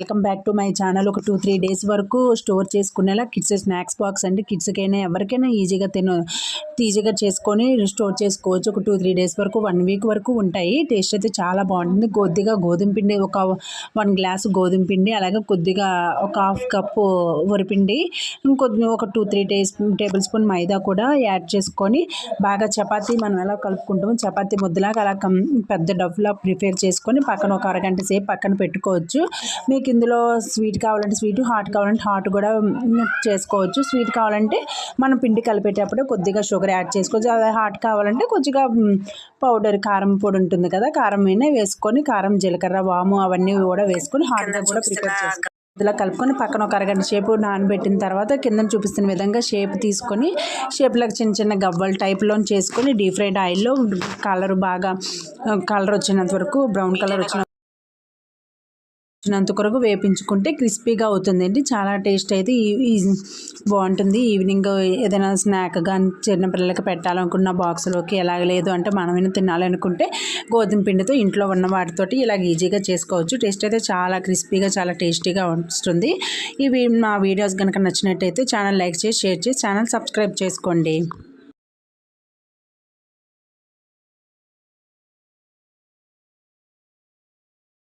Welcome back to my channel. ఒక two three days వరకు store చేసుకునేలా కిడ్స్ స్నాక్స్ బాక్స్ అండి. కిడ్స్కైనా ఎవరికైనా ఈజీగా తిన ఈజీగా చేసుకొని స్టోర్ చేసుకోవచ్చు. ఒక టూ త్రీ డేస్ వరకు వన్ వీక్ వరకు ఉంటాయి. టేస్ట్ అయితే చాలా బాగుంటుంది. కొద్దిగా గోధుమ పిండి ఒక వన్ గ్లాస్ గోధుమ పిండి అలాగే కొద్దిగా ఒక హాఫ్ కప్పు వరిపిండి ఇంకొద్ది ఒక టూ త్రీ టేస్ టేబుల్ స్పూన్ మైదా కూడా యాడ్ చేసుకొని బాగా చపాతీ మనం ఎలా కలుపుకుంటాము చపాతీ ముద్దలాగా అలా పెద్ద డబ్బులా ప్రిపేర్ చేసుకొని పక్కన ఒక అరగంట సేపు పక్కన పెట్టుకోవచ్చు. మీకు ఇందులో స్వీట్ కావాలంటే స్వీట్ హాట్ కావాలంటే హాట్ కూడా చేసుకోవచ్చు. స్వీట్ కావాలంటే మనం పిండి కలిపేటప్పుడు కొద్దిగా షుగర్ యాడ్ చేసుకోవచ్చు అదే హాట్ కావాలంటే కొద్దిగా పౌడర్ కారం పొడి ఉంటుంది కదా కారం అయినా వేసుకొని కారం జీలకర్ర వాము అవన్నీ కూడా వేసుకొని హాట్గా కూడా ప్రిపేర్ చేసుకోవాలి ఇలా కలుపుకొని పక్కన ఒక అరగంట సేపు నానబెట్టిన తర్వాత కింద చూపిస్తున్న విధంగా షేప్ తీసుకొని షేప్లకు చిన్న చిన్న గవ్వల టైప్లో చేసుకొని డీప్ ఫ్రైడ్ ఆయిల్లో కలర్ బాగా కలర్ వచ్చినంత వరకు బ్రౌన్ కలర్ వచ్చిన వచ్చినంత కొరకు వేపించుకుంటే క్రిస్పీగా అవుతుందండి. చాలా టేస్ట్ అయితే ఈ- ఈ- బాగుంటుంది. ఈవినింగ్ ఏదైనా స్నాక్ కానీ చిన్నపిల్లలకి పెట్టాలనుకున్న బాక్స్లోకి ఎలాగ లేదు అంటే మనమైనా తినాలనుకుంటే గోధుమ పిండితో ఇంట్లో ఉన్న వాటితోటి ఇలాగ ఈజీగా చేసుకోవచ్చు. టేస్ట్ అయితే చాలా క్రిస్పీగా చాలా టేస్టీగా వస్తుంది. ఇవి మా వీడియోస్ కనుక నచ్చినట్టయితే ఛానల్ లైక్ చేసి షేర్ చేసి ఛానల్ సబ్స్క్రైబ్ చేసుకోండి.